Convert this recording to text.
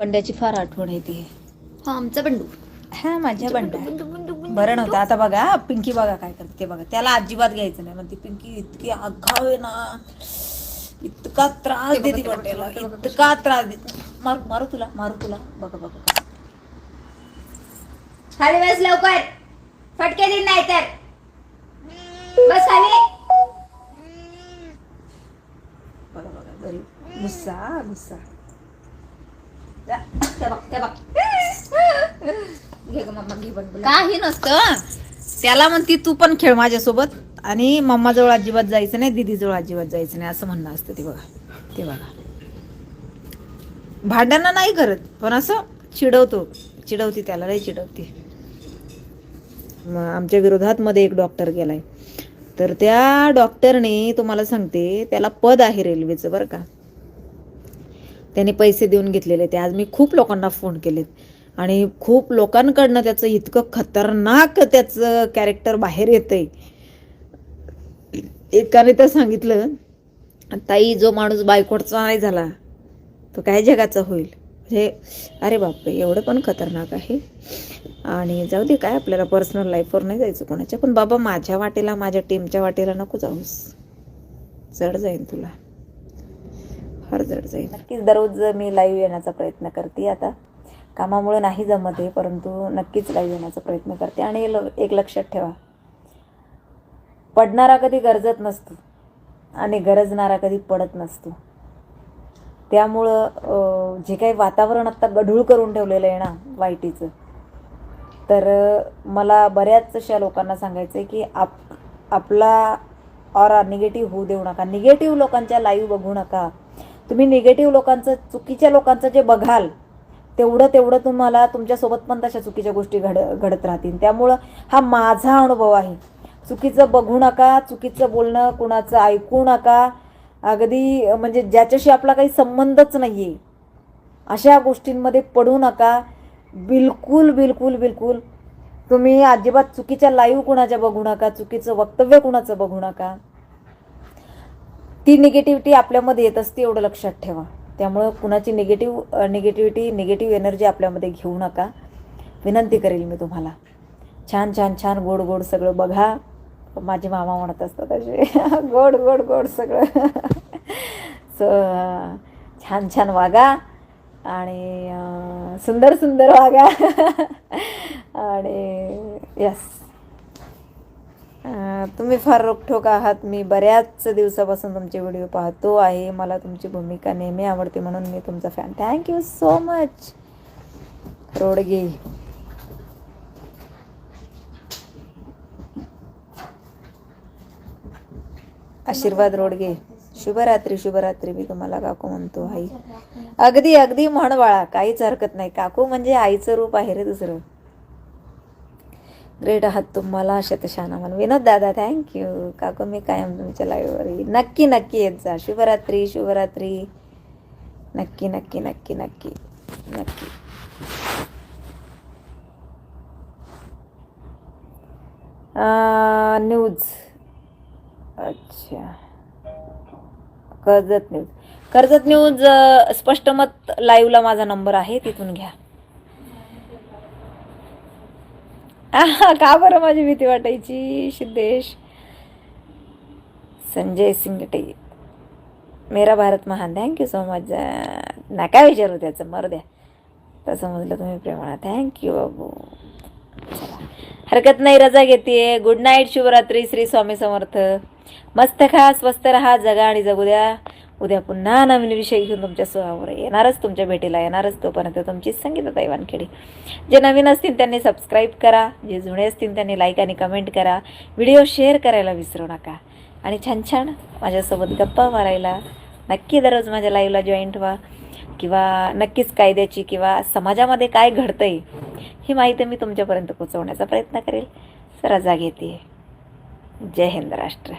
बंड्याची फार आठवण येते हा आमचा बंडू. हा माझ्या बंडा बरं नव्हतं. आता बघा हा, पिंकी बघा काय करते ते बघा. त्याला अजिबात घ्यायचं नाही. म्हणते पिंकी इतकी आघाव आहे ना. इतका त्रास देते बंड्याला. इतका त्रास देते. मारू मारू तुला मारू तुला. बघा बघा खाली बस लवकर. फटके दिन नाही तर बस खाली. बघा बघा. गुस्सा गुस्सा जा, ते बघ ते बघ घे ग मम्मा घे बंडूला काही नसतं. त्याला म्हणती तू पण खेळ माझ्यासोबत. आणि मम्माजवळ अजिबात जायचं नाही दीदीजवळ अजिबात जायचं नाही असं म्हणणं असतं ते बघा. ते बघा. भांडणं नाही करत पण असं चिडवतो. चिडवते त्याला नाही चिडवते. मग आमच्या विरोधात मध्ये एक डॉक्टर गेलाय. तर त्या डॉक्टरने तुम्हाला सांगते त्याला पद आहे रेल्वेचं बरं का. त्याने पैसे देऊन घेतलेले ते. आज मी खूप लोकांना फोन केलेत. आणि खूप लोकांकडनं त्याचं इतकं खतरनाक त्याचं कॅरेक्टर बाहेर येतंय. एकाने तर सांगितलं ताई जो माणूस बायकोटचा नाही झाला तो काय जगाचा होईल? म्हणजे अरे बापरे एवढं पण खतरनाक आहे. आणि जाऊ दे काय आपल्याला पर्सनल लाईफवर नाही जायचं कोणाच्या. पण बाबा माझ्या वाटेला माझ्या टीमच्या वाटेला नको जाऊस. चढ जाईन तुला. फार जड जाईल. नक्कीच दररोज मी लाईव्ह येण्याचा प्रयत्न करते आता कामामुळे नाही जमत आहे परंतु नक्कीच लाईव्ह येण्याचा प्रयत्न करते. आणि ल- एक लक्षात ठेवा पडणारा कधी गरजत नसतो आणि गरजणारा कधी पडत नसतो. त्यामुळं जे काही वातावरण आत्ता गढूळ करून ठेवलेलं आहे ना वाईटीचं तर मला बऱ्याच अशा लोकांना सांगायचं आहे की आप आपला और निगेटिव्ह होऊ देऊ नका. निगेटिव्ह लोकांच्या लाईव्ह बघू नका. तुम्ही निगेटिव्ह लोकांचं चुकीच्या लोकांचं जे बघाल तेवढं तेवढं तुम्हाला तुमच्यासोबत पण तशा चुकीच्या गोष्टी घड घडत राहतील. त्यामुळं हा माझा अनुभव आहे. चुकीचं बघू नका चुकीचं बोलणं कुणाचं ऐकू नका. अगदी म्हणजे ज्याच्याशी आपला काही संबंधच नाही आहे अशा गोष्टींमध्ये पडू नका. बिलकुल बिलकुल बिलकुल. तुम्ही अजिबात चुकीच्या लाईव्ह कुणाच्या बघू नका चुकीचं वक्तव्य कुणाचं बघू नका. ती निगेटिव्हिटी आपल्यामध्ये येत असते एवढं लक्षात ठेवा. त्यामुळं कुणाची निगेटिव्ह निगेटिव्हिटी निगेटिव्ह एनर्जी आपल्यामध्ये घेऊ नका. विनंती करेल मी तुम्हाला. छान छान छान गोड गोड सगळं बघा. माझे मामा म्हणत असतात असे. गोड गोड गोड सगळं. सो छान छान वागा. आणि सुंदर सुंदर वागा. आणि यस तुम्ही फार रोखोक आहात. मी बऱ्याच दिवसापासून तुमचे व्हिडिओ पाहतो आहे. मला तुमची भूमिका नेहमी आवडते म्हणून मी तुमचा fan thank you so much Rodge. Ashirwad Rodge. शुभरात्री शुभरात्री मी तुम्हाला काकू म्हणतो आई. अगदी अगदी म्हण बाळा काहीच हरकत नाही. काकू म्हणजे आईचं रूप आहे रे दुसरं. ग्रेट आहात तुम्हाला शतशाना म्हणून. विनोद दादा थँक्यू काकू मी कायम तुमच्या लाईव्हवर येईल नक्की नक्की येत जा. शुभरात्री शुभरात्री. नक्की नक्की नक्की नक्की. नक्की. न्यूज अच्छा. कर्जत न्यूज कर्जत न्यूज स्पष्ट मत लाईव्हला माझा नंबर आहे तिथून घ्या आहा, का बरं माझी भीती वाटायची सिद्धेश? संजय सिंगटे. मेरा भारत महान. थँक्यू सो मच नका विचारू त्याचं मर द्या. तसं समजलं तुम्ही प्रेमाला थँक्यू बाबू. हरकत नाही रजा घेते. गुड नाईट शुभरात्री श्री स्वामी समर्थ. मस्त खा स्वस्त राहा जगा आणि जगू द्या. उद्या पुन्हा नवीन विषय घेऊन तुमच्यासमोर येणारच तुमच्या भेटीला येणारच. तोपर्यंत तुमची संगीता वानखेडे जे नवीन असतील त्यांनी सबस्क्राईब करा जे जुने असतील त्यांनी लाईक आणि कमेंट करा. व्हिडिओ शेअर करायला विसरू नका. आणि छान छान माझ्यासोबत गप्पा मारायला नक्की दररोज माझ्या लाईव्हला जॉईंट व्हा. किंवा नक्कीच कायद्याची किंवा समाजामध्ये काय घडतंय ही माहिती मी तुमच्यापर्यंत पोचवण्याचा प्रयत्न करेल. सर रजा घेते जय हिंद राष्ट्र.